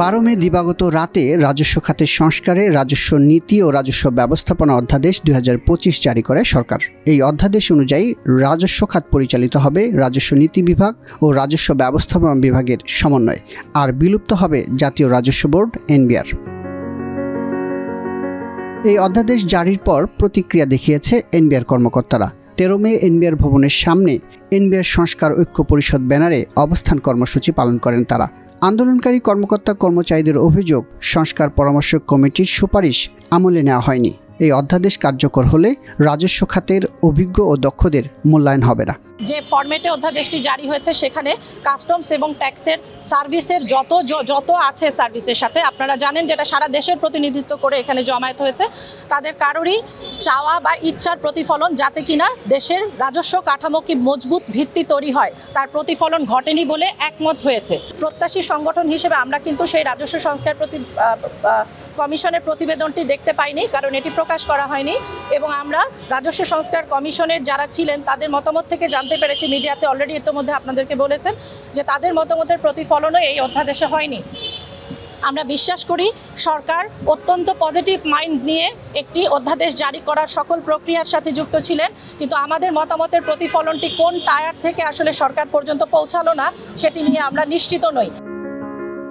বারো মে দিবাগত রাতে রাজস্ব খাতের সংস্কারে রাজস্ব নীতি ও রাজস্ব ব্যবস্থাপনা অধ্যাদেশ দু হাজার পঁচিশ জারি করে সরকার। এই অধ্যাদেশ অনুযায়ী রাজস্ব খাত পরিচালিত হবে রাজস্ব নীতি বিভাগ ও রাজস্ব ব্যবস্থাপনা বিভাগের সমন্বয়, আর বিলুপ্ত হবে জাতীয় রাজস্ব বোর্ড, এনবিআর। এই অধ্যাদেশ জারির পর প্রতিক্রিয়া দেখিয়েছে এনবিআর কর্মকর্তারা। তেরো মে এনবিআর ভবনের সামনে এনবিআর সংস্কার ঐক্য পরিষদ ব্যানারে অবস্থান কর্মসূচি পালন করেন তারা। আন্দোলনকারী কর্মকর্তা কর্মচারীদের অভিযোগ, সংস্কার পরামর্শ কমিটির সুপারিশ আমলে নেওয়া হয়নি। এই অধ্যাদেশ কার্যকর হলে রাজস্ব খাতের অভিজ্ঞ ও দক্ষদের মূল্যায়ন হবে না। যে ফরম্যাটে অধ্যাদেশটি জারি হয়েছে, সেখানে কাস্টমস এবং ট্যাক্সের সার্ভিসের যত যত আছে সার্ভিসের সাথে, আপনারা জানেন যেটা সারা দেশের প্রতিনিধিত্ব করে এখানে জমায়েত হয়েছে, তাদের কারোরই চাওয়া বা ইচ্ছার প্রতিফলন যাতে কিনা দেশের রাজস্ব কাঠামো কি মজবুত ভিত্তি তৈরি হয়, তার প্রতিফলন ঘটেনি বলে একমত হয়েছে। প্রত্যাশী সংগঠন হিসেবে আমরা কিন্তু সেই রাজস্ব সংস্কার প্রতি কমিশনের প্রতিবেদনটি দেখতে পাইনি, কারণ এটি প্রকাশ করা হয়নি, এবং আমরা রাজস্ব সংস্কার কমিশনের যারা ছিলেন, তাদের মতামত থেকে জানতে পেরেছি, মিডিয়াতে অলরেডি ইতিমধ্যে আপনাদেরকে বলেছেন যে তাদের মতামতের প্রতিফলনও এই অধ্যাদেশে হয়নি। আমরা বিশ্বাস করি সরকার অত্যন্ত পজিটিভ মাইন্ড নিয়ে একটি অধ্যাদেশ জারি করার সকল প্রক্রিয়ার সাথে যুক্ত ছিলেন, কিন্তু আমাদের মতামতের প্রতিফলনটি কোন টায়ার থেকে আসলে সরকার পর্যন্ত পৌঁছালো না, সেটি নিয়ে আমরা নিশ্চিত নই।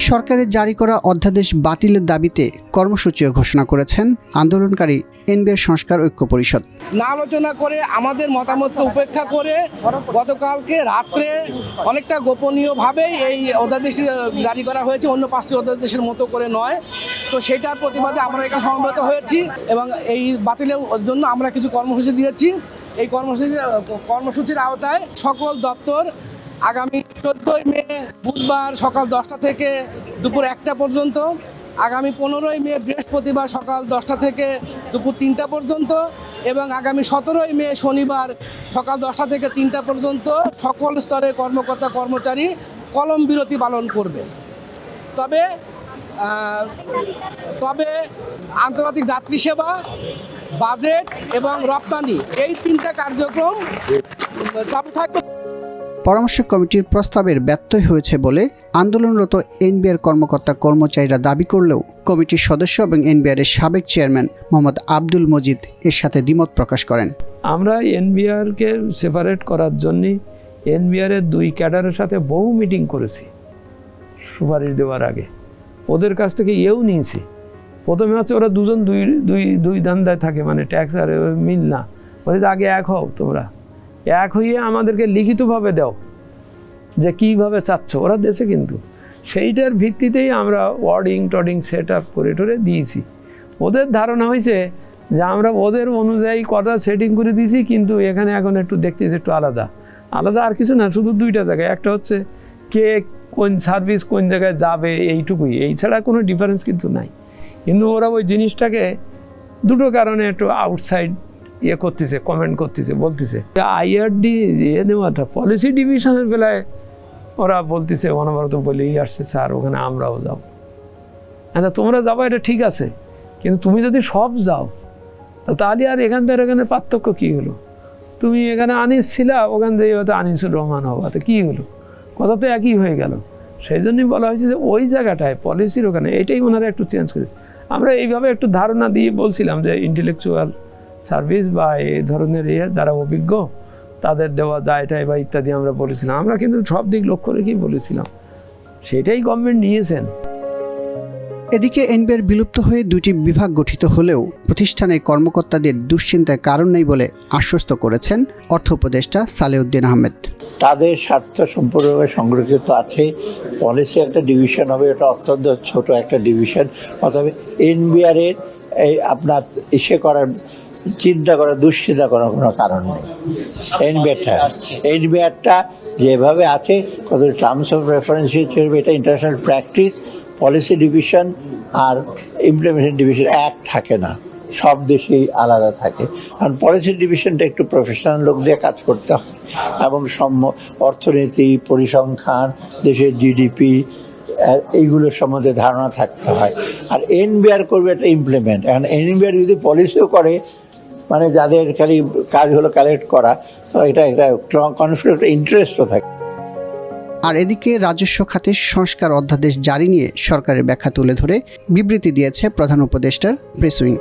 সরকারের জারি করা অধ্যাদেশ বাতিলের দাবিতে কর্মসূচিও ঘোষণা করেছেন আন্দোলনকারী এনবিআর সংস্কার ঐক্য পরিষদ। না আলোচনা করে আমাদের মতামতকে উপেক্ষা করে গতকালকে রাত্রে অনেকটা গোপনীয়ভাবেই এই অধ্যাদেশটি জারি করা হয়েছে, অন্য পাঁচটি অধ্যাদেশের মতো করে নয়। তো সেটার প্রতিবাদে আমরা এখানে সমবেত হয়েছি এবং এই বাতিলের জন্য আমরা কিছু কর্মসূচি দিয়েছি। এই কর্মসূচি, কর্মসূচির আওতায় সকল দপ্তর আগামী চোদ্দোই মে বুধবার সকাল দশটা থেকে দুপুর একটা পর্যন্ত আগামী পনেরোই মে বৃহস্পতিবার সকাল দশটা থেকে দুপুর তিনটা পর্যন্ত এবং আগামী সতেরোই মে শনিবার সকাল দশটা থেকে তিনটা পর্যন্ত সকল স্তরে কর্মকর্তা কর্মচারী কলম বিরতি পালন করবে। তবে তবে আন্তর্জাতিক যাত্রী সেবা, বাজেট এবং রপ্তানি এই তিনটা কার্যক্রম চালু থাকবে পরামর্শ কমিটির প্রস্তাবের ব্যত্যয় হয়েছে বলে আন্দোলনরত এনবিআর কর্মকর্তা কর্মচারীরা দাবি করলেও কমিটির সদস্য এবং এনবিআর এর সাবেক চেয়ারম্যান মোহাম্মদ আব্দুল মজিদ এর সাথে দ্বিমত প্রকাশ করেন। আমরা এনবিআরকে সেপারেট করার জন্যে এনবিআরের দুই ক্যাডারের সাথে বহু মিটিং করেছি সুপারিশ দেওয়ার আগে। ওদের কাছ থেকে এও নিয়েছি। প্রথমে হচ্ছে ওরা দুজন দুই দুই দুই ধান্দায় থাকে মানে ট্যাক্স আর মিল না। বলে যে আগে এক হও তোমরা। এক হইয়ে আমাদেরকে লিখিতভাবে দাও যে কীভাবে চাচ্ছ। ওরা দেশে কিন্তু। সেইটার ভিত্তিতেই আমরা ওয়ার্ডিং টডিং সেট আপ করে টরে দিয়েছি। ওদের ধারণা হয়েছে যে আমরা ওদের অনুযায়ী কটা সেটিং করে দিয়েছি, কিন্তু এখানে এখন একটু দেখতেছি একটু আলাদা। আলাদা আর কিছু না, শুধু দুইটা জায়গায়। একটা হচ্ছে কে কোন সার্ভিস কোন জায়গায় যাবে এইটুকুই। এই ছাড়া কোনো ডিফারেন্স কিন্তু নাই। কিন্তু ওরা ওই জিনিসটাকে দুটো কারণে একটু আউটসাইড ইয়ে করতেছে কমেন্ট করতেছে, বলতেছে। আইআরডি ইয়ে নেওয়াটা পলিসি ডিভিশনের বেলায় ওরা বলতেছে, অনবরত বলেই আসছে স্যার, ওখানে আমরাও যাব। হ্যাঁ তোমরা যাব, এটা ঠিক আছে। কিন্তু তুমি যদি সব যাও তাহলে আর এখান থেকে এখানে পার্থক্য কী হলো? তুমি এখানে আনিস ছিলা, ওখান থেকে হয়তো আনিসুর রহমান হবা, তো কী হলো? কথা তো একই হয়ে গেল। সেই জন্যই বলা হয়েছে যে ওই জায়গাটায় পলিসির ওখানে, এটাই ওনারা একটু চেঞ্জ করেছে। আমরা এইভাবে একটু ধারণা দিয়ে বলছিলাম যে ইন্টেলেকচুয়াল সার্ভিস বা এই ধরনের ইয়ে যারা অভিজ্ঞ তাদের দেওয়া যায় এটাই বা ইত্যাদি আমরা বলেছিলাম। আমরা কিন্তু সব দিক লক্ষ্য রেখেই বলেছিলাম। সেটাই গভর্নমেন্ট নিয়েছেন। এদিকে এনবিআর বিলুপ্ত হয়ে দুটি বিভাগ গঠিত হলেও প্রতিষ্ঠানের কর্মকর্তাদের দুশ্চিন্তায় কারণ নেই বলে আশ্বস্ত করেছেন অর্থ উপদেষ্টা সালেউদ্দিন আহমেদ। তাদের স্বার্থ সম্পূর্ণভাবে সংরক্ষিত আছে। পলিসি একটা ডিভিশন হবে এটা অত্যন্ত ছোট একটা ডিভিশন অথবা এনবিআরের এই আপনার ইসে করার চিন্তা করা, দুশ্চিন্তা করার কোনো কারণ নেই। এনবিআরটা এনবিআরটা যেভাবে আছে, কত টার্মস অফ রেফারেন্স হিসেবে এটা ইন্টারন্যাশনাল প্র্যাকটিস পলিসি ডিভিশন আর ইমপ্লিমেন্টেশন ডিভিশন এক থাকে না। সব দেশেই আলাদা থাকে। কারণ পলিসি ডিভিশনটা একটু প্রফেশনাল লোক দিয়ে কাজ করতে হয় এবং সম্ম অর্থনীতি, পরিসংখ্যান, দেশের জিডিপি এইগুলোর সম্বন্ধে ধারণা থাকতে হয়। আর এনবিআর করবে এটা ইমপ্লিমেন্ট এখন এনবিআর যদি পলিসিও করে মানে যাদের খালি কাজ হলো কালেক্ট করা, তো এটা একটা কনফ্লিক্ট ইন্টারেস্টও থাকে। আর এদিকে রাজস্ব খাতে সংস্কার অধ্যাদেশ জারি নিয়ে সরকারের ব্যাখ্যা তুলে ধরে বিবৃতি দিয়েছে প্রধান উপদেষ্টার প্রেস উইং।